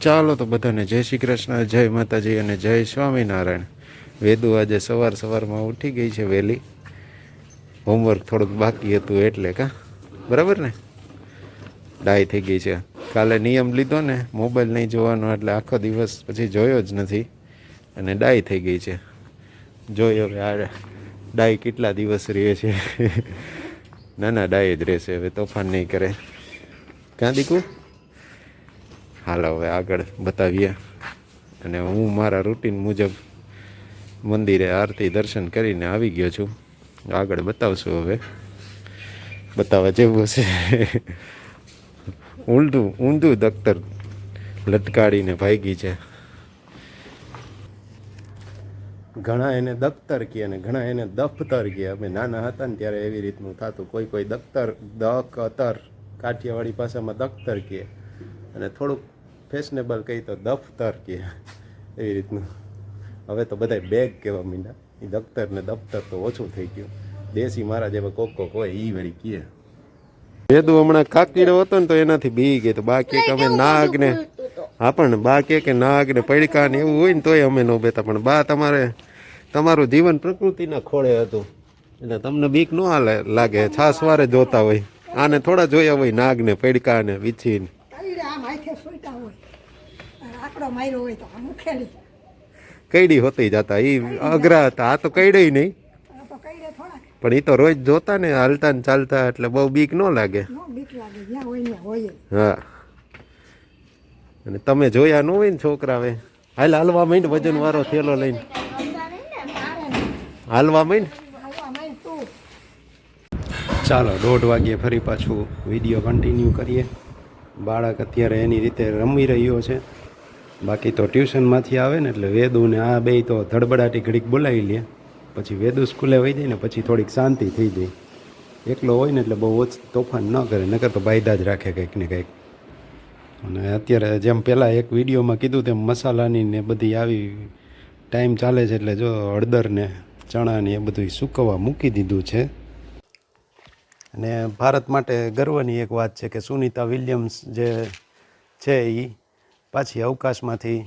ચાલો તો બધાને જય શ્રી કૃષ્ણ, જય માતાજી અને જય સ્વામિનારાયણ. વેદુ આજે સવાર સવારમાં ઉઠી ગઈ છે વહેલી. હોમવર્ક થોડુંક બાકી હતું એટલે કા? બરાબર ને? ડાય થઈ ગઈ છે. કાલે નિયમ લીધો ને, મોબાઈલ નહીં જોવાનો એટલે આખો દિવસ પછી જોયો જ નથી અને ડાય થઈ ગઈ છે. જોઈ હવે આ ડાય કેટલા દિવસ રહે છે? ના ના ડાય જ રહેશે, હવે તોફાન નહીં કરે. ક્યાં દીકું? હાલો હવે આગળ બતાવીએ. અને હું મારા રૂટીન મુજબ મંદિરે આરતી દર્શન કરીને આવી ગયો છું. આગળ બતાવશું હવે. બતાવવા જેવું હશે ઊંધું ઊંધું દખ્તર લટકાડીને ભાગી છે. ઘણા એને દફતર કહે અને ઘણા એને દફતર કહે અમે નાના હતા ને ત્યારે એવી રીતનું થતું. કોઈ કોઈ દફતર દકતર કાઠિયાવાડી ભાષામાં દફતર કહે અને થોડુંક ફેશનેબલ કહી તો દફતર કહે. એવી રીતનું. હવે તો બધા બેગ કહેવા માંડ્યા. એ દફતર ને દફતર તો ઓછું થઈ ગયું. દેશી મારા જેવા કોક કોક હોય એ વળી કહે. વેદુ હમણાં કાકીડો હતો ને તો એનાથી બી ગઈ. તો બા કે અમે નાગ ને હા, પણ બા કે કે નાગ ને પડકા ને એવું હોય ને તોય અમે ન બેતા. પણ બા તમારે તમારું જીવન પ્રકૃતિના ખોળે હતું. એટલે તમને બીક ન લાગે. છાસવારે જોતા હોય. આને થોડા જોયા હોય નાગ ને પડકા ને વીછી સુઈતા હોય. આકડો માર્યો હોય તો આમ ઉખેડી. કઈડી હોતી જતા. એ અઘરા હતા. આ તો કઈડે નહીં. આ તો કઈડે થોડાક. પણ એ તો રોજ જોતા ને હાલતા ને ચાલતા એટલે બહુ બીક ન લાગે. નો બીક લાગે. જ્યાં હોય ત્યાં હોય. હા. અને તમે જોયા ન હોય ને છોકરાવે? હાલ હાલવા માંડ વજન વાળો થેલો લઈને. હાલવા માંડ. હાલવા માંડ તું. ચાલો દોઢ વાગ્યે ફરી પાછું વીડિયો કન્ટિન્યુ કરીએ. બાળક અત્યારે એની રીતે રમી રહ્યો છે. બાકી તો ટ્યુશનમાંથી આવે ને એટલે વેદુ ને આ બે તો ધડબડાટી ઘડીક બોલાવી લે. પછી વેદુ સ્કૂલે વહી જાય ને પછી થોડીક શાંતિ થઈ જાય. એકલો હોય ને એટલે બહુ ઓછ તોફાન ન કરે, નકર તો બાયદા જ રાખે કંઈક ને કંઈક. અને અત્યારે જેમ પહેલાં એક વિડીયોમાં કીધું તેમ મસાલાની ને બધી આવી ટાઈમ ચાલે છે એટલે જો હળદર ને ચણા ને એ બધું સૂકવવા મૂકી દીધું છે. અને ભારત માટે ગર્વની એક વાત છે કે સુનિતા વિલિયમ્સ જે છે એ પાછી અવકાશમાંથી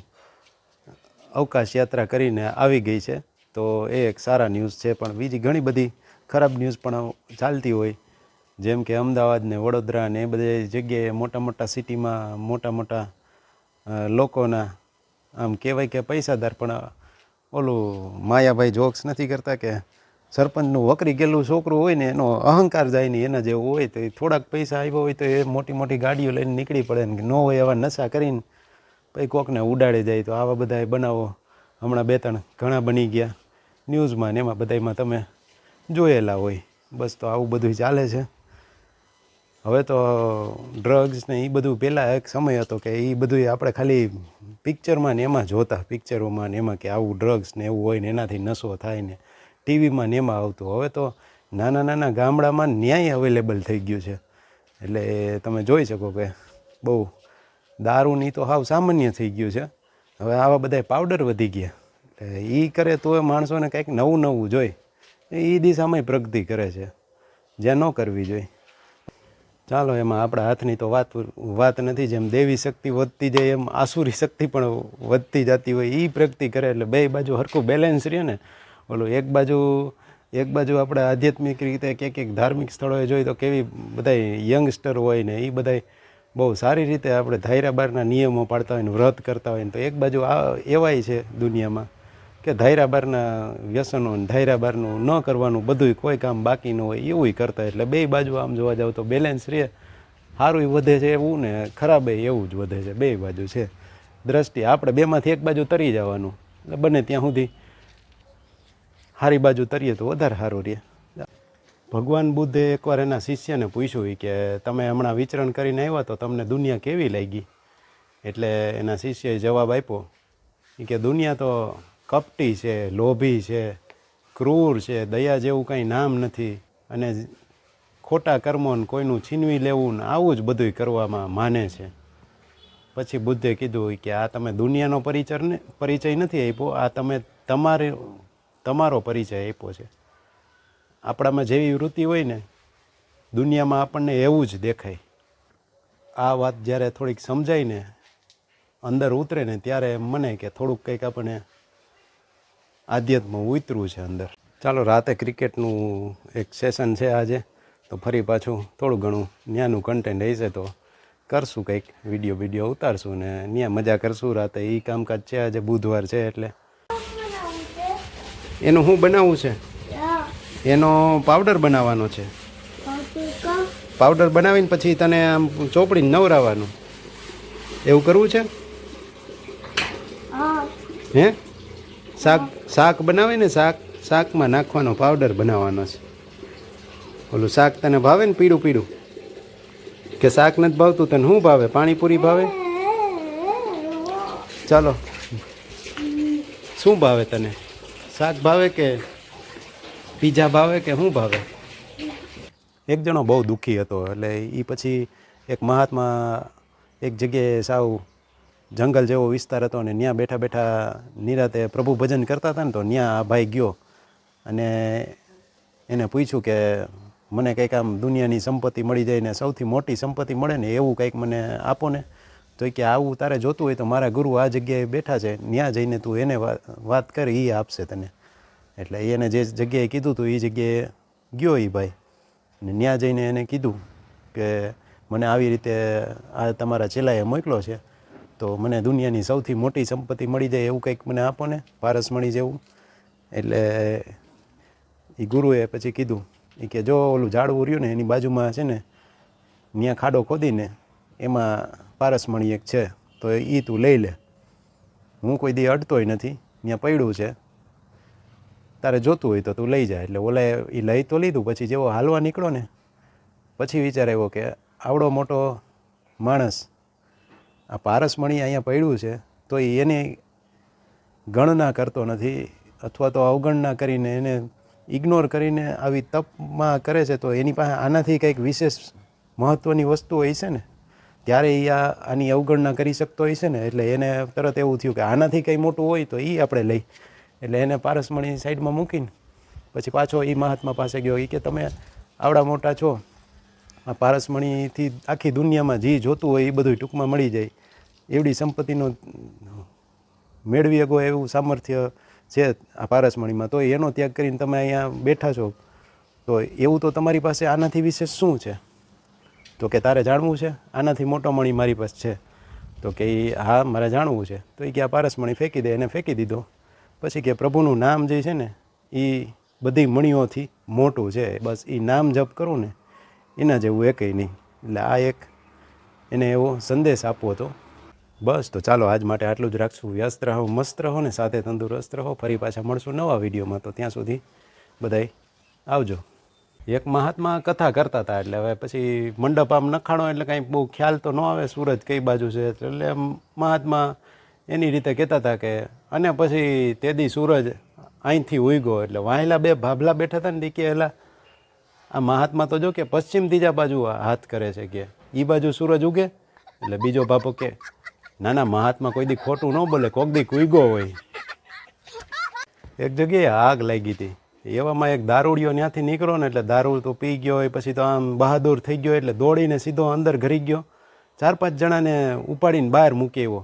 અવકાશ યાત્રા કરીને આવી ગઈ છે. તો એ એક સારા ન્યૂઝ છે, પણ બીજી ઘણી બધી ખરાબ ન્યૂઝ પણ ચાલતી હોય, જેમ કે અમદાવાદ ને વડોદરા ને એ બધી જગ્યાએ મોટા મોટા સિટીમાં મોટા મોટા લોકોના, આમ કહેવાય કે પૈસાદાર પણ ઓલું માયાભાઈ જોક્સ નથી કરતા કે સરપંચનું વકરી ગયેલું છોકરું હોય ને એનો અહંકાર જાય ને એના જેવું હોય તો એ થોડાક પૈસા આવ્યા હોય તો એ મોટી મોટી ગાડીઓ લઈને નીકળી પડે ને ન હોય એવા નશા કરીને પછી કોકને ઉડાડી જાય તો આવા બધા બનાવો. હમણાં બે ત્રણ ઘણા બની ગયા. ન્યૂઝમાં ને એમાં બધામાં તમે જોયેલા હોય. બસ તો આવું બધું ચાલે છે. હવે તો ડ્રગ્સ ને એ બધું પહેલાં એક સમય હતો કે એ બધું આપણે ખાલી પિક્ચરમાં ને એમાં જોતા પિક્ચરોમાં ને એમાં કે આવું ડ્રગ્સ ને એવું હોય ને એનાથી નશો થાય ને ટીવીમાં ને એમાં આવતું. હવે તો નાના નાના ગામડામાં ન્યાય અવેલેબલ થઈ ગયું છે. એટલે તમે જોઈ શકો કે બહુ દારૂની તો હાવ સામાન્ય થઈ ગયું છે. હવે આવા બધા પાવડર વધી ગયા. એટલે એ કરે તો એ માણસોને કંઈક નવું નવું જોઈ. એ દિશામાં પ્રગતિ કરે છે. જે ન કરવી જોઈએ. ચાલો, એમાં આપણા હાથની તો વાત વાત નથી. જેમ દેવી શક્તિ વધતી જાય, એમ આસુરી શક્તિ પણ વધતી જતી હોય. એ પ્રગતિ કરે એટલે બે બાજુ હરખું બેલેન્સ રહે ને. ઓલું એક બાજુ એક બાજુ આપણે આધ્યાત્મિક રીતે ક્યાંક ક્યાંક ધાર્મિક સ્થળોએ જોઈએ તો કેવી બધા યંગસ્ટર હોય ને એ બધા બહુ સારી રીતે આપણે ધાયરા બારના નિયમો પાડતા હોય ને વ્રત કરતા હોય ને તો એક બાજુ આ એવાય છે દુનિયામાં કે ધાયરા બારના વ્યસનો ને ધાયરા બારનું ન કરવાનું બધુંય કોઈ કામ બાકી ન હોય એવું કરતા એટલે બે બાજુ આમ જોવા જાવ તો બેલેન્સ રહે સારું વધે છે એવું ને ખરાબ એવું જ વધે છે. બે બાજુ છે. દ્રષ્ટિ આપણે બેમાંથી એક બાજુ તરી જવાનું. એટલે બને ત્યાં સુધી સારી બાજુ તરીએ તો વધારે સારું રહે. ભગવાન બુદ્ધે એકવાર એના શિષ્યને પૂછ્યું કે, તમે હમણાં વિચરણ કરીને આવ્યા તો તમને દુનિયા કેવી લાગી? એટલે એના શિષ્યએ જવાબ આપ્યો કે દુનિયા તો કપટી છે, લોભી છે, ક્રૂર છે, દયા જેવું કંઈ નામ નથી અને ખોટા કર્મો ને કોઈનું છીનવી લેવું ને આવું જ બધુંય કરવામાં માને છે. પછી બુદ્ધે કીધું કે, આ તમે દુનિયાનો પરિચય પરિચય નથી આપ્યો, આ તમે તમારે તમારો પરિચય આપ્યો છે. આપણામાં જેવી વૃત્તિ હોય ને, દુનિયામાં આપણને એવું જ દેખાય. આ વાત જ્યારે થોડીક સમજાય ને, અંદર ઉતરે ને, ત્યારે મને કે થોડુંક કંઈક આપણને આધ્યાત્મ ઉતરવું છે અંદર. ચાલો, રાતે ક્રિકેટનું એક સેશન છે આજે. તો ફરી પાછું થોડું ઘણું ત્યાંનું કન્ટેન્ટ હશે તો કરશું કંઈક. વીડિયો વીડિયો ઉતારશું ને ત્યાં મજા કરશું રાતે. એ કામકાજ છે આજે, બુધવાર છે એટલે. એનું શું બનાવવું છે? એનો પાવડર બનાવવાનો છે. પાવડર બનાવીને પછી તને આમ ચોપડીને નવરાવાનું. એવું કરવું છે? હે. શાક શાક બનાવીને શાક શાકમાં નાખવાનો પાવડર બનાવવાનો છે. ઓલું શાક તને ભાવે ને પીળું પીળું? કે શાક નથી ભાવતું તને શું ભાવે? પાણીપુરી ભાવે? ચાલો. શું ભાવે તને? શાક ભાવે કે પીઝા ભાવે કે શું ભાવે? એક જણો બહુ દુઃખી હતો, એટલે એ પછી એક મહાત્મા એક જગ્યાએ સાવ જંગલ જેવો વિસ્તાર હતો અને ત્યાં બેઠા બેઠા નિરાતે પ્રભુ ભજન કરતા હતા ને તો ત્યાં આ ભાઈ ગયો. અને એને પૂછ્યું કે મને કંઈક આમ દુનિયાની સંપત્તિ મળી જાય ને સૌથી મોટી સંપત્તિ મળે ને એવું કંઈક મને આપો ને. તો કે આવું તારે જોતું હોય તો મારા ગુરુ આ જગ્યાએ બેઠા છે ત્યાં જઈને તું એને વાત કર એ આપશે તને. એટલે એને જે જગ્યાએ કીધું હતું એ જગ્યાએ ગયો એ ભાઈ. ને ત્યાં જઈને એને કીધું કે મને આવી રીતે આ તમારા ચેલાએ મોકલો છે, તો મને દુનિયાની સૌથી મોટી સંપત્તિ મળી જાય એવું કંઈક મને આપો ને પારસ મળી જેવું. એટલે એ ગુરુએ પછી કીધું એ કે જો ઓલું ઝાડવું રહ્યું ને એની બાજુમાં છે ને ત્યાં ખાડો ખોદીને એમાં પારસમણી એક છે, તો એ તું લઈ લે. હું કોઈ દી અડતોય નથી ત્યાં પડ્યું છે. તારે જોતું હોય તો તું લઈ જાય એટલે ઓલા એ લઈ તો લીધું, પછી જેવો હાલવા નીકળો ને, પછી વિચાર આવ્યો કે આવડો મોટો માણસ આ પારસમણી અહીંયા પડ્યું છે, તો એની ગણના કરતો નથી, અથવા તો અવગણના કરીને એને ઇગ્નોર કરીને આવી તપમાં કરે છે, તો એની પાસે આનાથી કંઈક વિશેષ મહત્ત્વની વસ્તુ હોય છે ને. ત્યારે એ આ આની અવગણના કરી શકતો હોય છે ને, એટલે એને તરત એવું થયું કે આનાથી કંઈ મોટું હોય તો એ આપણે લઈ. એટલે એને પારસમણી સાઈડમાં મૂકીને પછી પાછો એ મહાત્મા પાસે ગયો. એ કે તમે આવડા મોટા છો. આ પારસમણીથી આખી દુનિયામાં જે જોતું હોય એ બધું ટૂંકમાં મળી જાય. એવડી સંપત્તિનો મેળવી શકો એવું સામર્થ્ય છે આ પારસમણીમાં. તો એનો ત્યાગ કરીને તમે અહીંયા બેઠા છો. તો એવું તો તમારી પાસે આનાથી વિશેષ શું છે? તો કે તારે જાણવું છે? આનાથી મોટો મણી મારી પાસે છે. તો કે એ હા, મારે જાણવું છે. તો એ કે આ પારસમણી ફેંકી દે, એને ફેંકી દીધો. પછી કે પ્રભુનું નામ જે છે ને એ બધી મણીઓથી મોટું છે. બસ એ નામ જપ કરું ને, એના જેવું એકેય નહીં. એટલે આ એક એને એવો સંદેશ આપવો હતો. બસ, તો ચાલો આજ માટે આટલું જ રાખશું. વ્યસ્ત રહો, મસ્ત રહો ને સાથે તંદુરસ્ત રહો. ફરી પાછા મળશું નવા વિડીયોમાં. તો ત્યાં સુધી બધાય આવજો. એક મહાત્મા કથા કરતા હતા એટલે હવે પછી મંડપ આમ નખાણો એટલે કાંઈ બહુ ખ્યાલ તો ન આવે, સૂરજ કઈ બાજુ છે? એટલે મહાત્મા એની રીતે કહેતા હતા કે અને પછી તે દી સૂરજ અહીંથી ઉગ્યો એટલે વાહેલા બે ભાભલા બેઠા હતા ને કે એલા, આ મહાત્મા તો જો કે પશ્ચિમ ત્રીજા બાજુ હાથ કરે છે કે એ બાજુ સૂરજ ઉગે એટલે બીજો બાપો કે, ના ના, મહાત્મા કોઈ દી ખોટું ન બોલે, કોક દી ઉગ્યો હોય. એક જગ્યાએ આગ લાગી હતી. એવામાં એક દારૂડિયો ત્યાંથી નીકળ્યો ને એટલે દારૂ તો પી ગયો હોય, પછી તો આમ બહાદુર થઈ ગયો એટલે દોડીને સીધો અંદર ઘરી ગયો. ચાર પાંચ જણાને ઉપાડીને બહાર મૂકી એવો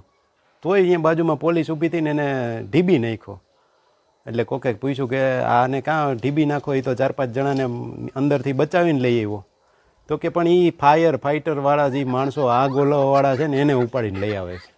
તોય અહીંયા બાજુમાં પોલીસ ઊભી ને એને ઢીબી નાખ્યો. એટલે કોકે પૂછ્યું કે આને કાં ઢીબી નાખો, એ તો ચાર પાંચ જણાને અંદરથી બચાવીને લઈ આવ્યો. તો કે પણ એ ફાયર ફાઇટરવાળા જે માણસો, આ ઓલવાવાળા છે ને એને ઉપાડીને લઈ આવે છે.